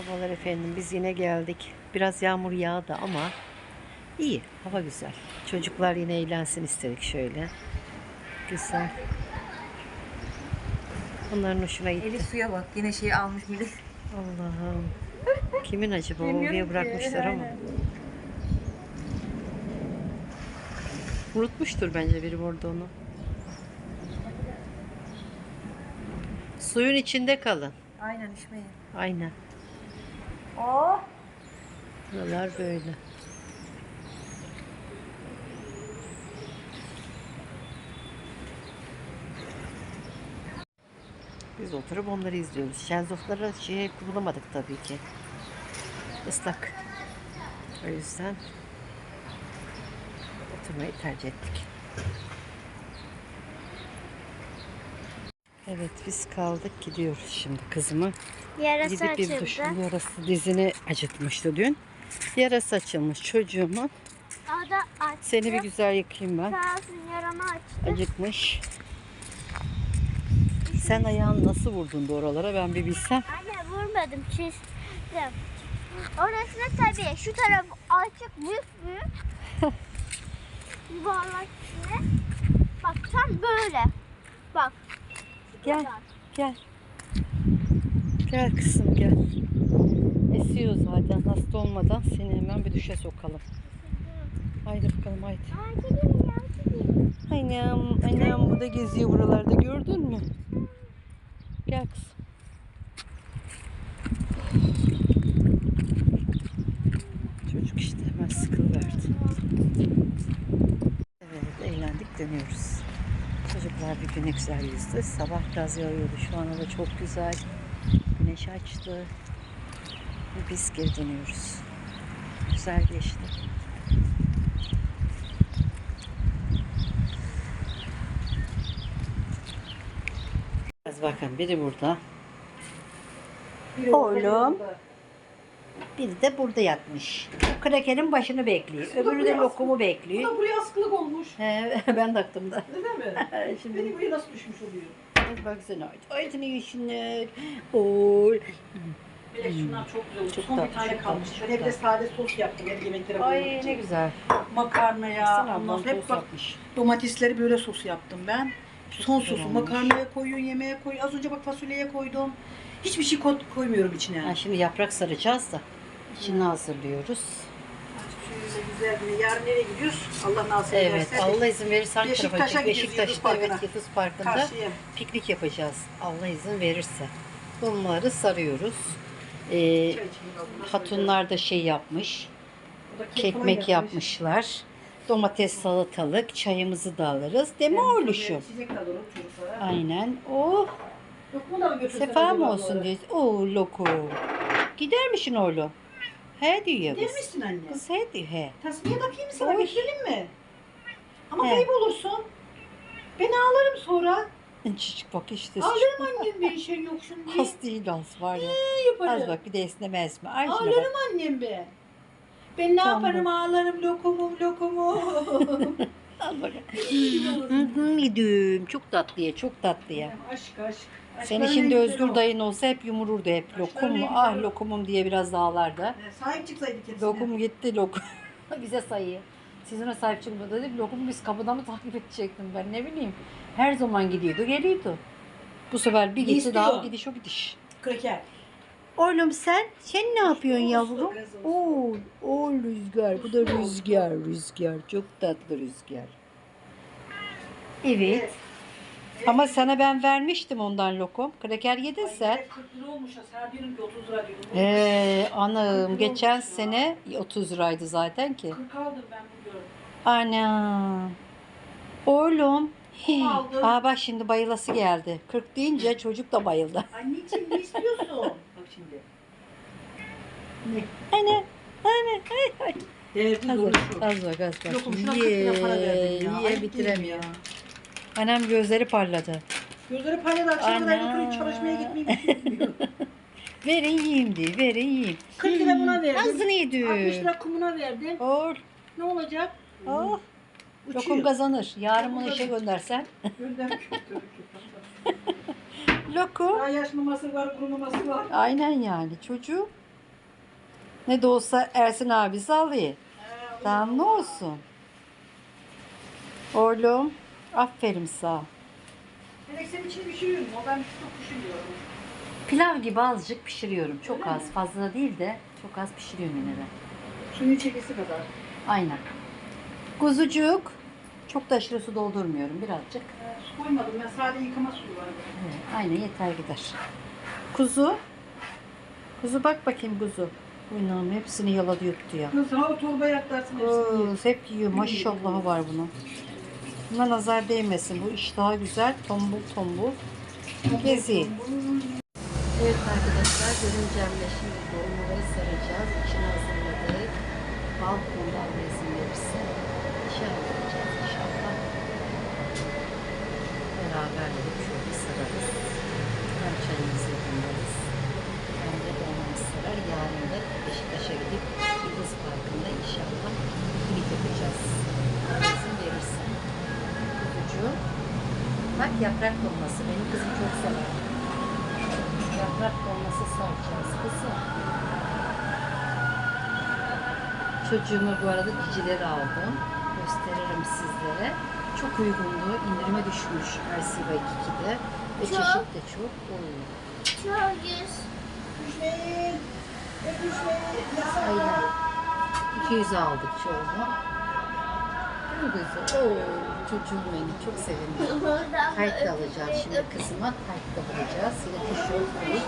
Merhabalar efendim. Biz yine geldik. Biraz yağmur yağdı ama iyi. Hava güzel. Çocuklar yine eğlensin istedik şöyle. Güzel. Onların hoşuna gitti. Eli suya bak. Yine şeyi almış millet. Allah'ım. Kimin acaba? Oraya ki, bırakmışlar ama. Unutmuştur bence biri orada onu. Suyun içinde kalın. Aynen içmeyin. Aynen. Oh. Buralar böyle. Biz oturup onları izliyoruz. Şenzoflara şey bulamadık tabii ki. Islak. O yüzden oturmayı tercih ettik. Evet biz kaldık gidiyoruz şimdi kızımı Yarası Gidip bir açıldı. duşun yarası dizini acıtmıştı dün. Yarası açılmış çocuğumun. O da açtı. Seni bir güzel yıkayayım ben. Sağ olsun yaramı açtı. Acıkmış. Sen ayağını nasıl vurdun da oralara ben bir bilsem. Anne vurmadım çizdim. Orasına tabii şu taraf açık büyük büyük. Yuvarlak içine. Bak tam böyle. Bak. Gel gel. Gel kızım gel. Esiyor zaten hasta olmadan seni hemen bir duşa sokalım. Haydi bakalım haydi. Annem, annem burada geziyor buralarda gördün mü? Gel kızım. Çocuk işte hemen sıkılıverdi. Evet eğlendik dönüyoruz. Çocuklar bir güne güzel yüzdü. Sabah biraz yağıyordu. Şu an hava çok güzel. Güneş açtı. Ve biz geri dönüyoruz. Güzel geçti. Bakın biri burada. Oğlum. Biri de burada yatmış. Bu krakerin başını bekliyor. Öbürü de lokumu bekliyor. Bu da buraya askılık olmuş. He, ben taktım da. Neden mi? Şimdi Benim buraya nasıl düşmüş oluyor? baksana. Ay seni yeşiller. Oy. Melek şunlar çok güzel olmuş. Çok Son tatlı, bir tane çok kalmış. tatlı, Ben çok evde tatlı. sade sos yaptım. Hep yemeklere koymak Ay için. ne güzel. Makarnaya, Baksana ondan ablam sonra hep sos bak domatesleri böyle sos yaptım ben. Son güzel sosu olmuş. makarnaya koyuyor, yemeğe koyuyor. Az önce bak fasulyeye koydum. Hiçbir şey ko- koymuyorum içine. Ha, şimdi yaprak saracağız da. İçini hazırlıyoruz. Güzel. Yarın nereye gidiyoruz? Allah nasip Evet, ederse. Allah izin verirse tarafa Beşiktaş'a gidecek? gidiyoruz, Yıldız Beşiktaş'ta evet, Parkı'na. Yıldız Parkı'nda Karşıya. piknik yapacağız. Allah izin verirse. Bunları sarıyoruz. Ee, hatunlar da şey yapmış. Kekmek yapmışlar. Domates, salatalık, çayımızı da alırız. Evet, oğluşum? de çocuklara. Aynen. Oh, Lokma da mı sefa acaba mı olsun bu ara? diyor. Oh, lokum. Gider misin oğlum? He diyor kız. misin anne? Kız he diyor he. Tasmiye takayım sana Oy. götürelim mi? Ama He. kaybolursun. Ben ağlarım sonra. Çocuk bak işte. Ağlarım annem bir işin yoksun diye. Az değil az var ya. Ne yaparım? Az bak bir de esnemez mi? Ay şuna bak. Ağlarım annem be. Ben ne Tamam. yaparım ağlarım lokumum lokumum. Al bakalım. Hı hı, Yedim. Çok tatlıya, çok tatlıya. aşk aşk. Seni Aşkların şimdi Özgür dayın olsa hep yumururdu hep. Lokum Ah lokumum diye biraz dağlarda. Sahip çıksaydı kendisine. Lokum gitti lokum. Bize sayıyor. Siz ona sahip çıkmadı dedik. Lokumu biz kapıda mı takip edecektim ben ne bileyim. Her zaman gidiyordu geliyordu. Bu sefer bir gitti İstiyor. daha gidiş o gidiş. Kraker. Oğlum sen, sen ne yapıyorsun yavrum? Oo, o rüzgar. Bu da rüzgar, rüzgar. Çok tatlı rüzgar. Evet. Ama sana ben vermiştim ondan lokum. Kraker yedin Ay, sen. evet, 40 lira olmuş ya. Sen diyorum ki 30 lira diyorum. Ee, anam geçen sene 30 liraydı zaten ki. 40 aldım ben bugün. Ana. Oğlum. Hii. aldım. Aa bak şimdi bayılası geldi. 40 deyince çocuk da bayıldı. Anneciğim ne istiyorsun? Bak şimdi. Anne. Anne. Ay, ay. Derdi Az bak, az bak, az bak. Lokum şuna 40 lira para verdim ya. Ye, Ayıp bitiremiyor. Annem gözleri parladı. Gözleri parladı akşama kadar Ana. götürün çalışmaya gitmeyi bilmiyor. Verin yiyeyim diye, verin yiyeyim. 40 lira buna verdim. Nasıl 60 yedi? lira kumuna verdim. Ol. Ne olacak? Oh. Uçuyor. Lokum kazanır. Yarın bunu işe göndersen. Gönder kötü. Lokum. Daha yaş maması var, kuru maması var. Aynen yani. Çocuğu Ne de olsa Ersin abisi alıyor. Daha ne olsun? Oğlum aferin sağ. Melek senin için pişiriyorum. O ben çok pişiriyorum. Pilav gibi azıcık pişiriyorum. Çok az. Fazla değil de çok az pişiriyorum yine de. Suyun çekisi kadar. Aynen. Kuzucuk. Çok da aşırı su doldurmuyorum. Birazcık. Ee, su koymadım ben sadece yıkama suyu var. Evet, aynen yeter gider. Kuzu. Kuzu bak bakayım kuzu. Oynağım hepsini yaladı yuttu ya. Kız ha o torbaya atlarsın hepsini. Kız hep yiyor. Maşallahı var bunun. Buna nazar değmesin. Bu iş daha güzel. Tombul tombul. Geziyor. Evet arkadaşlar görüncemle şimdi dolmaları saracağız. İçine hazırladık. Balkonda Allah izin verirse. Dışarı yapacağız inşallah. Beraber de şöyle sararız. Hem çayımızı yapmalıyız. Hem de dolmamız sarar. Yarın da Beşiktaş'a gidip Yıldız Parkı'nda inşallah yaprak dolması. Benim kızım çok sever. Yaprak dolması saracağız kızım. Çocuğuma bu arada cicileri aldım. Gösteririm sizlere. Çok uygundu. İndirime düşmüş Ersiva 2'de. Ve Çok. çeşit de çok. Oo. Çok yüz. Aynen. 200 aldık çoğunu. Ne güzel. Oo, çocuğum benim. Çok sevindim. Tayt da alacağız şimdi kızıma. Tayt da bulacağız. Yine tişört koyup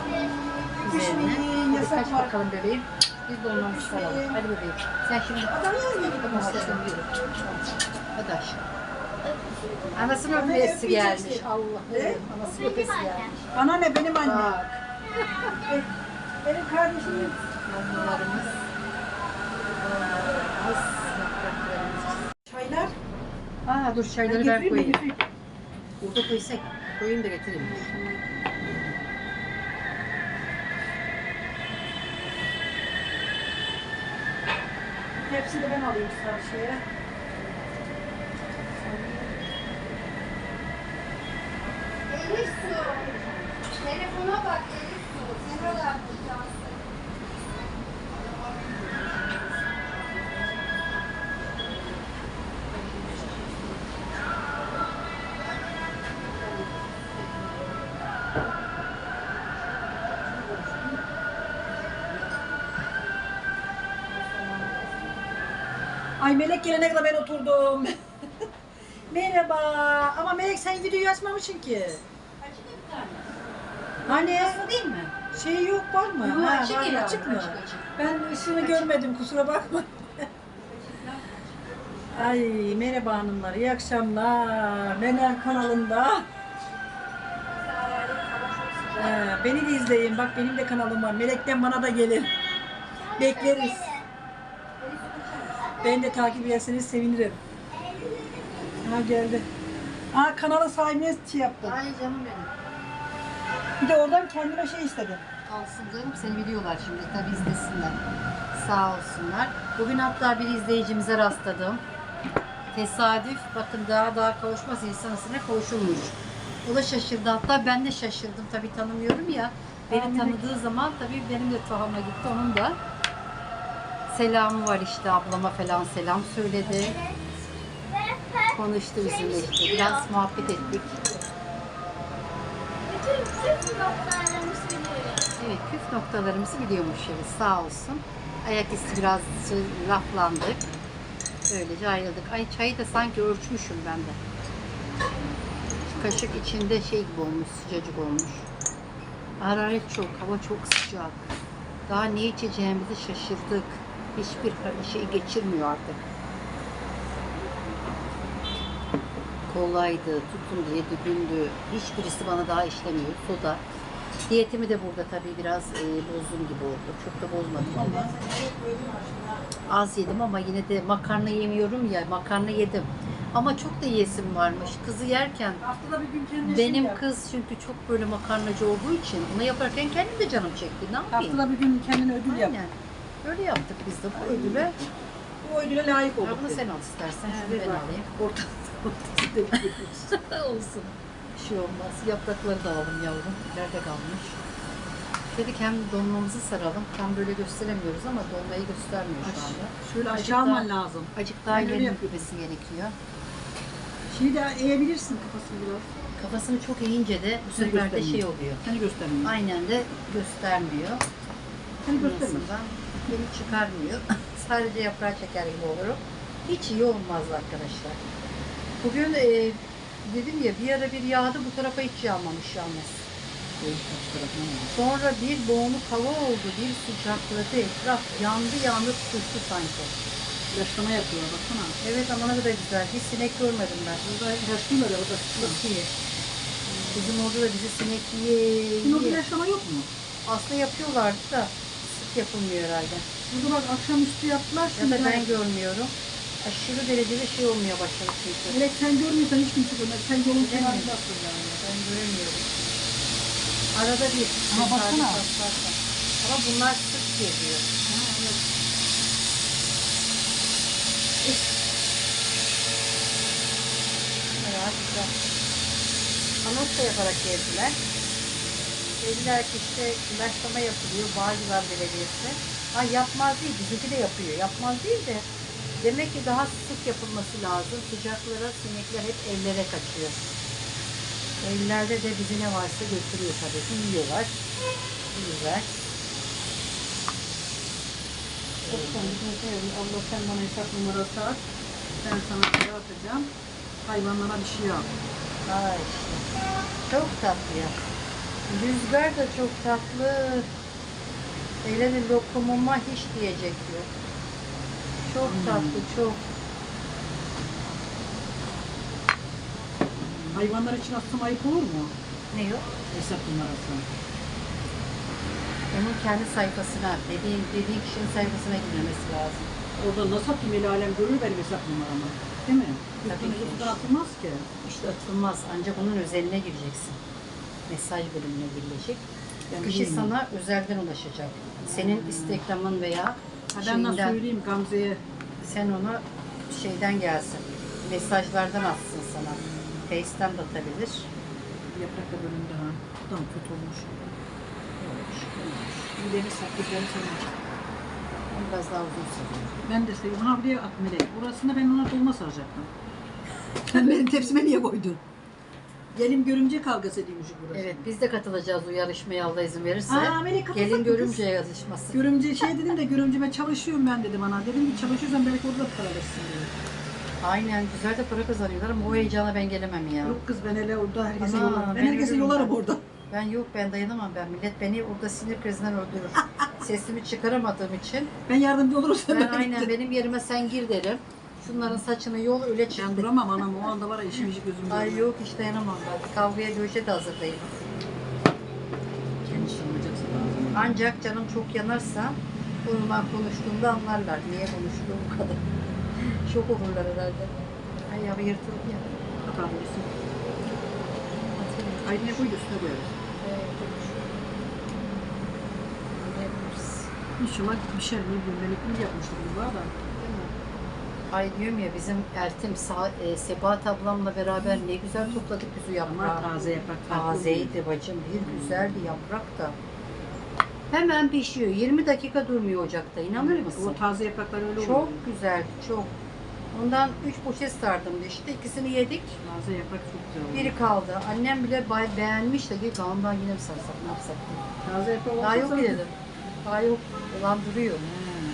üzerine. Hadi kaç bakalım bebeğim. Biz de ondan saralım. Hadi bebeğim. Sen şimdi Tamam, bu yürü. Hadi aşağı. Anasının öpmesi gelmiş. Allah'ım. Anasının öpmesi gelmiş. Bana ne benim annem. Bak. Benim kardeşim. Az yapraklarımız. Çaylar. Aa dur çayları ben koyayım. Burada koysak. Koyayım da getireyim. Hepsini ben alayım şeye. Deniz su. Telefona bak Deniz su. Sen oradan Ay Melek gelene kadar ben oturdum. Merhaba. Ama Melek sen videoyu açmamışsın ki. Hani değil mi? şey yok var mı? Yok, Ha, açık var, ya. açık mı? Açık, açık. Ben ışığını görmedim kusura bakma. Ay merhaba hanımlar, iyi akşamlar. Mener kanalında. Ee, beni de izleyin. Bak benim de kanalım var. Melek'ten bana da gelin. Bekleriz. Ben de takip ederseniz sevinirim. Ha geldi. Aa kanalın sahibine şey yaptım. Ay canım benim. Bir de oradan kendime şey istedim. Alsın canım seni biliyorlar şimdi tabi izlesinler. Sağ olsunlar. Bugün hatta bir izleyicimize rastladım. Tesadüf bakın daha daha kavuşmaz insan ısına kavuşulmuş. O da şaşırdı hatta ben de şaşırdım tabi tanımıyorum ya. Beni tanıdığı zaman tabii benim de tuhafıma gitti onun da. Selamı var işte ablama falan selam söyledi. Konuştu bizimle işte biraz muhabbet ettik. Evet püf noktalarımızı biliyormuş yani sağ olsun. Ayaküstü biraz şey, laflandık. Böylece ayrıldık. Ay çayı da sanki ölçmüşüm ben de. Kaşık içinde şey gibi olmuş, sıcacık olmuş. Hararet çok, hava çok sıcak. Daha ne içeceğimizi şaşırdık. Hiçbir şey geçirmiyor artık. Kolaydı, tutun diye dübündü. Hiçbirisi bana daha işlemiyor. Soda. Diyetimi de burada tabii biraz e, bozdum gibi oldu. Çok da bozmadım ama. Az yedim ama yine de makarna yemiyorum ya. Makarna yedim. Ama çok da yiyesim varmış. Kızı yerken Haftada bir gün kendine benim kız çünkü çok böyle makarnacı olduğu için onu yaparken kendim de canım çekti. Ne yapayım? Haftada bir gün kendine ödül yap. Aynen. Öyle yaptık biz de bu ödüle. Bu ödüle layık Ya olduk. bunu dedi. sen al istersen. He, Şunu ben alayım. Ortasında Olsun. Bir şey olmaz. Yaprakları da aldım yavrum. Nerede kalmış? Dedik hem dolmamızı saralım. Tam böyle gösteremiyoruz ama dolmayı göstermiyor şu anda. Şöyle aşağı alman lazım. Acık daha Ben öyle ileri yapıyorum. gerekiyor. Şeyi de eğebilirsin kafasını biraz. Kafasını çok eğince de bu sefer de göstermiyor. şey oluyor. Seni göstermiyor. Aynen de göstermiyor. Seni göstermiyor. Ondan beni çıkarmıyor. Sadece yaprağı çeker gibi olurum. Hiç iyi olmaz arkadaşlar. Bugün e, dedim ya bir ara bir yağdı bu tarafa hiç yağmamış yalnız. Sonra bir boğuluk hava oldu, bir sıcakladı, etraf yandı yandı tutuştu sanki. İlaçlama yapıyor baksana. Evet ama ne kadar güzel. Hiç sinek görmedim ben. Burada ilaçlıyorlar ya burada. Çok iyi. Bizim orada da bizi sinek yiye orada yiye. ilaçlama yok mu? Aslında yapıyorlardı da yapılmıyor herhalde. Burada bak akşamüstü yaptılar. Ya da ben görmüyorum. Aşırı derecede şey olmaya başladı çünkü. Melek sen görmüyorsan hiç kimse görmez. Sen yolun kenarındasın yani. Ben göremiyorum. Arada bir. Ama baksana. Ama bunlar sık geziyor. Bayağı güzel. Anons da yaparak geldiler. Dediler ki işte ilaçlama yapılıyor Bağcılar Belediyesi. Ha yapmaz değil, bizimki de yapıyor. Yapmaz değil de demek ki daha sık yapılması lazım. Sıcaklara sinekler hep evlere kaçıyor. Evlerde de bizi ne varsa götürüyor tabii. Yiyorlar. Güzel. Allah sen bana hesap numarası at. Ben sana para atacağım. Hayvanlara bir şey. Aa işte. Çok tatlı ya. Rüzgar da çok tatlı. Hele de lokumuma hiç diyecek yok. Çok tatlı, çok. Hayvanlar için atsam ayıp olur mu? Ne yok? Hesap numarası. Onun kendi sayfasına, dediğin, dediğin kişinin sayfasına girmesi lazım. Orada nasıl atayım el alem görür benim hesap numaramı. Değil mi? Tabii ki. atılmaz ki. İşte atılmaz. Ancak onun özeline gireceksin. Mesaj bölümüne girilecek. Ben Kişi bileyim. sana özelden ulaşacak. Senin Instagram'ın veya Ha, ben nasıl şeyinden, söyleyeyim Gamze'ye? sen onu şeyden gelsin. Mesajlardan atsın sana. Face'ten de atabilir. Yaprakla bölümde ha. Tam kötü olmuş. Deniz saklayacağım Biraz daha uzun seviyorum. Ben de seviyorum. Ha buraya at melek. Burasında ben ona dolma saracaktım. Sen benim tepsime niye koydun? Gelin görümce kavgası edilmiş burası. Evet biz de katılacağız o yarışmaya Allah izin verirse. Aa, Melek katılsak Gelin mı görümce yarışması. Görümce şey dedim de görümceme çalışıyorum ben dedim ana. Dedim ki çalışıyorsan belki orada para alırsın dedi. Aynen güzel de para kazanıyorlar ama o heyecana ben gelemem ya. Yok kız ben hele orada herkese Ana, yolarım. Ben ben herkese yolarım ben. orada. Ben yok ben dayanamam ben. Millet beni orada sinir krizinden öldürür. Sesimi çıkaramadığım için. Ben yardımcı olursam Ben aynen benim yerime sen gir derim. Şunların saçını yol öyle çık. Ben duramam anam o anda var ya işim işi gözüm Ay yok hiç dayanamam ben. Kavgaya dövüşe de hazır değilim. Kendi sormayacaksın lazım. Ancak canım çok yanarsa onunla konuştuğumda anlarlar. Niye konuştuğum bu kadar. Şok olurlar herhalde. Ay ya bir yırtıldı ya. Atabilirsin. Ay ne koydu üstüne koyarız. İnşallah bir şey ne bileyim meleklik yapmıştır bunlar da. Ay diyorum ya bizim Ertim, Sa e, Sebahat ablamla beraber ne güzel topladık üzü Ama yaprağı. taze yaprak. Tazeydi bacım, bir güzeldi yaprak da. Hemen pişiyor. 20 dakika durmuyor ocakta. İnanır mısın? O taze yapraklar öyle oluyor. Çok güzeldi, çok. Ondan 3 poşet sardım işte. ikisini yedik. Taze yaprak çok güzel oluyor. Biri kaldı. Annem bile bay- beğenmiş de dedi "Kaan, daha yine mi sarsak ne yapsak diye. Taze yaprak Daha yok dedim. Daha yok. Ulan duruyor.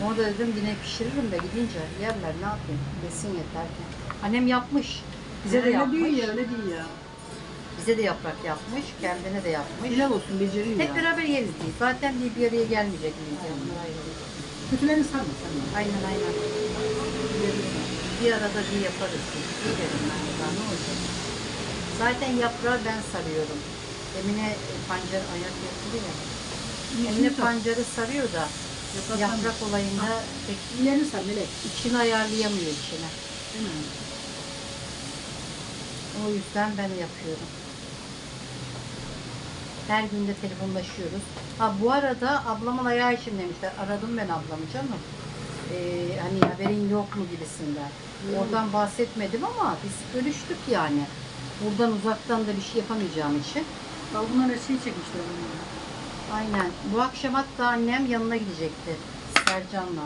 Orada dedim yine pişiririm de gidince yerler ne yapayım besin yeterken. Annem yapmış. Bize de öyle yapmış. değil ya öyle değil ya. Bize de yaprak yapmış. Kendine de yapmış. Helal olsun beceriyor Hep ya. beraber yeriz diye. Zaten bir, bir araya gelmeyecek miyiz? Kötülerini sarma sen. Aynen aynen. Bir arada bir yaparız. Bir derim ben de daha ne olacak? Zaten yaprağı ben sarıyorum. Emine pancar ayak yaptı ya. Emine pancarı sarıyor da Yaprak yaprak olayında pek sar melek. içini ayarlayamıyor içine. Değil mi? O yüzden ben yapıyorum. Her gün de telefonlaşıyoruz. Ha bu arada ablamın ayağı için demişler. Aradım ben ablamı canım. Ee, hani haberin yok mu gibisinden. Oradan bahsetmedim ama biz görüştük yani. Buradan uzaktan da bir şey yapamayacağım için. Bunlar şey çekmişler bunlar. Aynen. Bu akşam hatta annem yanına gidecekti. Sercan'la.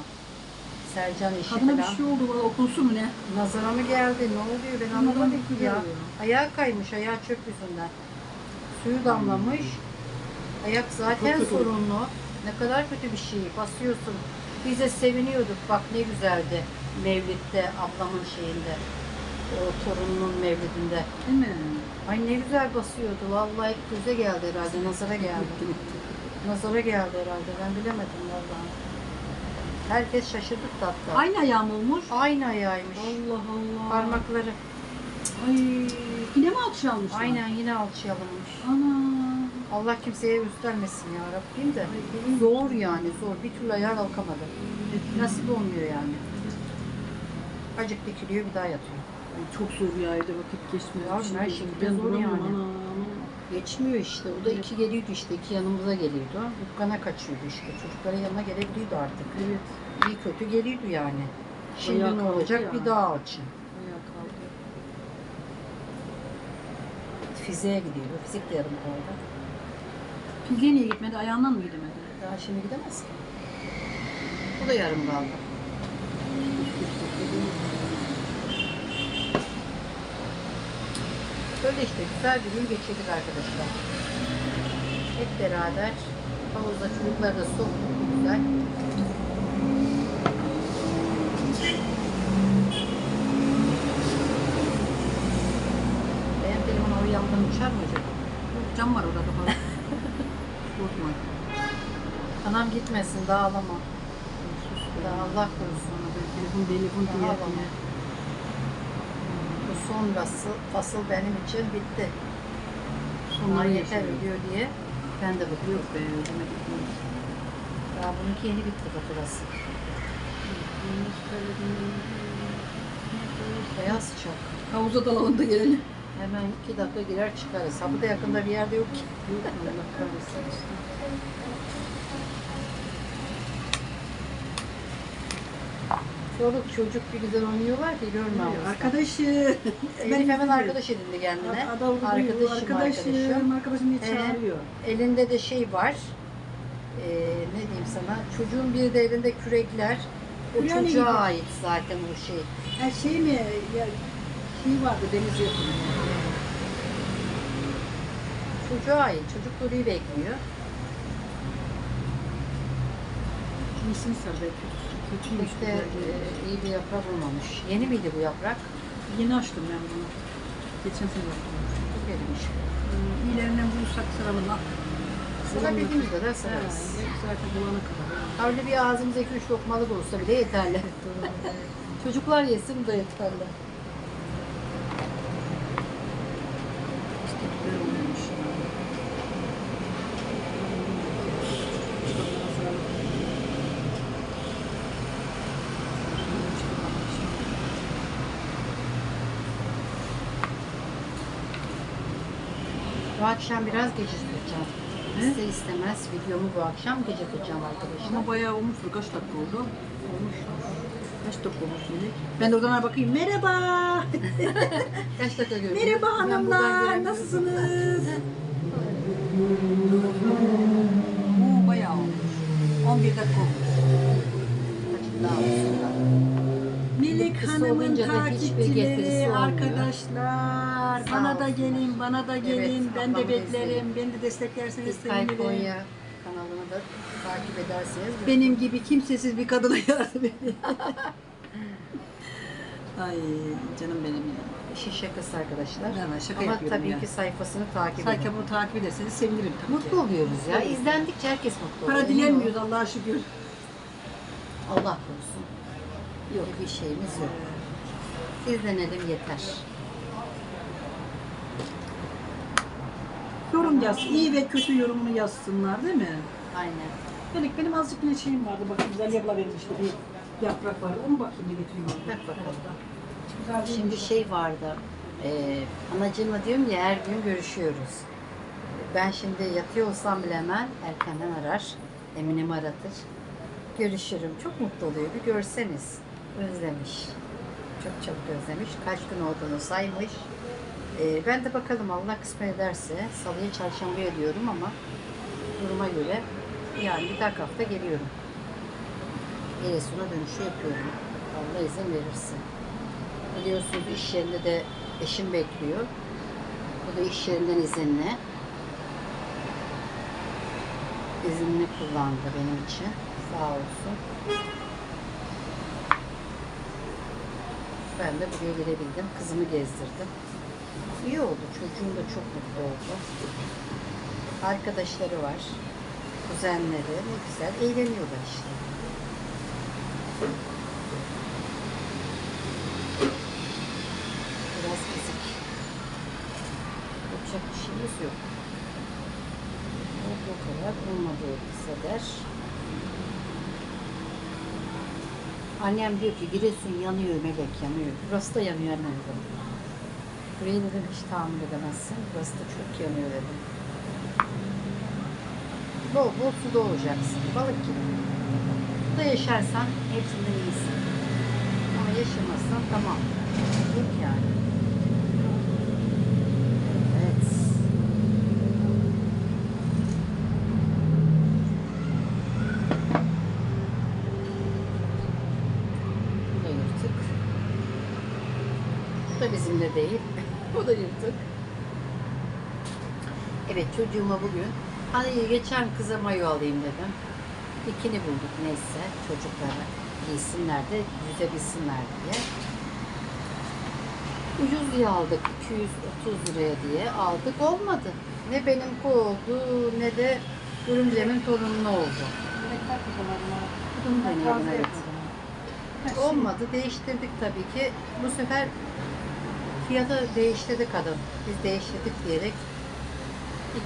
Sercan eşi Kadına bir falan. şey oldu. Valla okunsun mu ne? Nazara mı geldi? Ne oluyor? Ben anlamadım ki ya. ya. Ayağı kaymış, ayağı çöp yüzünden. Suyu damlamış. Ayak zaten Çok kötü. sorunlu. Ne kadar kötü bir şey. Basıyorsun. Biz de seviniyorduk. Bak ne güzeldi. Mevlid'de, ablamın şeyinde. O torununun mevlidinde. Değil mi? Ay ne güzel basıyordu. Vallahi göze geldi herhalde. Nazara geldi. Nazara geldi herhalde. Ben bilemedim vallahi. Herkes şaşırdı hatta. Aynı ayağım olmuş. Aynı ayağıymış. Allah Allah. Parmakları. Ay yine mi alçı almışlar? Aynen yine alçıya alınmış. Ana. Allah kimseye üstlenmesin ya Rabbim de. Ay, Zor yani zor. Bir türlü ayağa kalkamadı. Nasip olmuyor yani. Acık dikiliyor bir daha yatıyor. Ay, çok zor ya evde vakit geçmiyor. Yavrum, her şekilde ben zor yani. ana. Geçmiyor işte. O da iki geliyordu işte. iki yanımıza geliyordu. Dükkana kaçıyordu işte. Çocukların yanına gelebiliyordu artık. Evet. İyi kötü geliyordu yani. Şimdi Ayağa ne olacak? ya. Bir daha alçın. Ayağa kaldı. Fiziğe gidiyordu. Fizik de yarım kaldı. Fiziğe niye gitmedi? Ayağından mı gidemedi? Daha şimdi gidemez ki. Bu da yarım kaldı. Böyle işte güzel bir gün geçirdik arkadaşlar. Hep beraber havuzda çocukları da soktuk güzel. Benim telefon oraya yandan uçar mı acaba? Cam var orada kapalı. Korkma. Anam gitmesin dağlama. Allah korusun. Telefon telefon diye sonrası asıl benim için bitti. Sonları yeter video diye ben de bıktım. Yok be ödeme gitmez. Daha bununki yeni bitti faturası. Beyaz sıcak. Havuza dalalım da gelelim. Hemen iki dakika girer çıkarız. Ha bu da yakında bir yerde yok ki. Allah kahretsin işte. Çoluk çocuk bir güzel oynuyorlar ki görme havuzda. Arkadaşı. Elif hemen arkadaş edindi kendine. Adam Arkadaşım, arkadaşım, arkadaşım. arkadaşım diye Ee, çağırıyor. Elinde de şey var. Ee, ne diyeyim sana? Çocuğun bir de elinde kürekler. O Yani çocuğa gibi. ait zaten o şey. Her şey mi? Ya, şey vardı deniz yakını. Çocuğa ait. Çocuk Nuri'yi bekliyor. Kimisini sar belki. Güzel e, iyi bir yaprak olmamış. Yeni miydi bu yaprak? Yeni açtım ben bunu. Geçen sene açtım. Çok erimiş. Hmm, İyilerinden bulursak saralım. ha. Sırabildiğimiz kadar sararız. Zaten bulana kadar. Öyle bir ağzımıza iki üç lokmalık olsa bile yeterli. Çocuklar yesin bu da yeterli. İşte güzel olmuş. Bu akşam biraz geciktireceğim. İster istemez videomu bu akşam geciktireceğim arkadaşlar. Ama bayağı olmuştur. Kaç dakika oldu? Olmuş. Kaç dakika olmuş Melek? Ben de oradan bakayım. Merhaba. Kaç dakika gördün? Merhaba hanımlar. Nasılsınız? Oo, bayağı olmuş. 11 dakika olmuş. Daha olsun. Kısa Hanım'ın olunca da hiçbir getirisi takipçileri, olmuyor. arkadaşlar. Sağ bana da gelin, bana da gelin. Evet, ben de beklerim. izleyin. Beni de desteklerseniz İlkay sevinirim. Konya kanalını da takip ederseniz. Benim gibi kimsesiz bir kadına yardım edin. Ay canım benim ya. İşin şakası arkadaşlar. Ben şaka Ama yapıyorum tabii ya. ki sayfasını takip Sanki edin. bunu takip ederseniz sevinirim tabii Mutlu ki. oluyoruz ya. Tabii. İzlendikçe herkes mutlu oluyor. Para dilemiyoruz Allah'a şükür. Allah korusun. Yok bir şeyimiz yok. İzlenelim yeter. Yorum yaz. iyi ve kötü yorumunu yazsınlar değil mi? Aynen. Melek benim azıcık bir şeyim vardı. Bakın güzel abla vermişti bir yaprak var. Onu bakayım bir getireyim. Bak bakalım. Güzel değil Şimdi mi? şey vardı. E, anacığımla diyorum ya her gün görüşüyoruz. Ben şimdi yatıyor olsam bile hemen erkenden arar. Emine'mi aratır. Görüşürüm. Çok mutlu oluyor. Bir görseniz. Özlemiş. Çok çabuk özlemiş. Kaç gün olduğunu saymış. E, ben de bakalım Allah kısmet ederse. Salıya çarşambaya diyorum ama duruma göre yani bir dahaki hafta geliyorum. Giresun'a dönüşü yapıyorum. Allah izin verirse. Biliyorsunuz iş yerinde de eşim bekliyor. O da iş yerinden izinli. İzinli kullandı benim için. Sağ olsun. Ben de buraya gelebildim. Kızımı gezdirdim. İyi oldu. Çocuğum da çok mutlu oldu. Arkadaşları var. Kuzenleri. Ne güzel. Eğleniyorlar işte. Biraz ezik. Yapacak bir şeyimiz yok. Olduğu kadar olmadığı hisseder. Annem diyor ki Giresun yanıyor melek yanıyor. Burası da yanıyor annem dedim. Burayı dedim hiç tahammül edemezsin. Burası da çok yanıyor dedim. Bol bol suda olacaksın. Balık gibi. Suda yaşarsan hepsinden iyisin. Ama yaşamazsan tamam. Yok yani. Evet. Bu da yırtık. Bu da bizimle değil. Bu da yırtık. Evet çocuğuma bugün hani geçen kıza mayo alayım dedim. Bikini bulduk neyse çocuklara giysinler de yüzebilsinler diye. Ucuz diye aldık 230 liraya diye aldık olmadı. Ne benimki oldu ne de görümcemin torunun oldu. Bunu deneyelim evet. Olmadı değiştirdik tabii ki. Bu sefer fiyatı değiştirdi kadın. Biz değiştirdik diyerek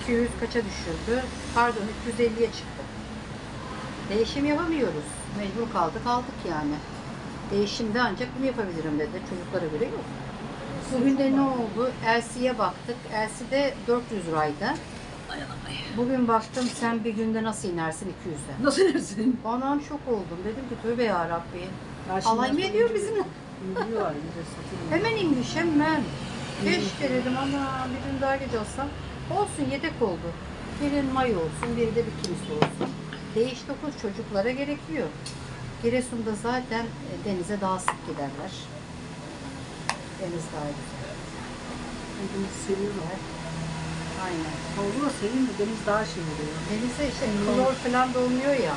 200 kaça düşürdü? Pardon 350'ye çıktı. Değişim yapamıyoruz. Mecbur kaldık aldık yani. Değişimde ancak bunu yapabilirim dedi. Çocuklara göre yok. Bugün de ne oldu? Elsie'ye baktık. Elsie de 400 liraydı. Bugün baktım sen bir günde nasıl inersin 200'e. Nasıl dersin? Anam şok oldum. Dedim ki tövbe. Ya şimdi Alay mı ediyor bizimle? Satılıyor. Hemen inmiş hemen. Keşke dedim ama bir gün daha geç. Olsun yedek oldu. Birinin mayo olsun, biri de bikinisi olsun. Değiş dokuz çocuklara gerekiyor. Giresun'da zaten e, denize daha sık giderler. Deniz daha güzel. Deniz seviyorlar. Aynen. Havuzu da seveyim de deniz daha şey oluyor. Denize işte klor falan da olmuyor ya.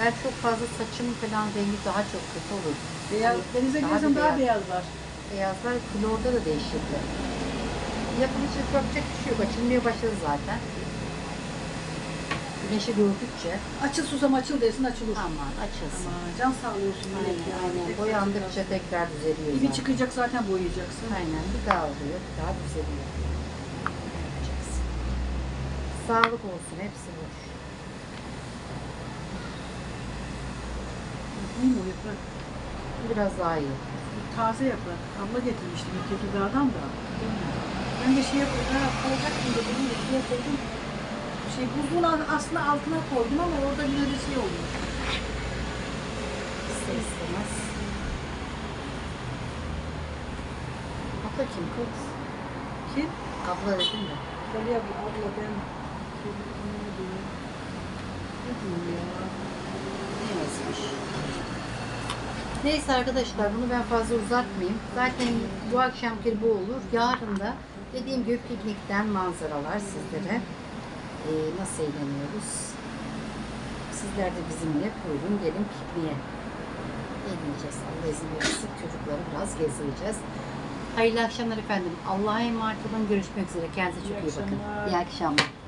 Ben çok fazla saçım falan rengi daha çok kötü olur. Beyaz, denize Daha girersen bir daha beyaz. beyazlar. Beyazlar klorda da değişirdi. İçin yapacak bir şey yok. Açılmaya başladı zaten. Güneşi gördükçe Açıl susam açıl desin açılır. aman açılsın. Ama can sağlıyorsun. Aynen, aynen. Tek Boyandıkça tekrar düzeliyor Dibi çıkacak zaten boyayacaksın. Aynen bir daha oluyor, bir daha düzeliyor. Sağlık olsun, hepsi. Değil mi o yaprak? Biraz daha iyi. Taze yaprak. Abla getirmiştim Tekirdağ'dan da. Ben de şey yapıyorum. Ha, koyacaktım da de şuraya koydum. Şey buzluğun aslında altına koydum ama orada yine de şey oldu. İster istemez. Abla kim kız? Kim? Abla dedim de. Galia bu abla ben. Ne diyor ya? Ne? Neyse arkadaşlar bunu ben fazla uzatmayayım. Zaten bu akşamki bu olur. Yarın da dediğim gibi piknikten manzaralar sizlere. Ee, nasıl eğleniyoruz? Sizler de bizimle buyurun gelin pikniğe. Eğleneceğiz. Allah izin verirse çocukları biraz gezdireceğiz. Hayırlı akşamlar efendim. Allah'a emanet olun. Görüşmek üzere. Kendinize çok İyi iyi bakın. İyi akşamlar.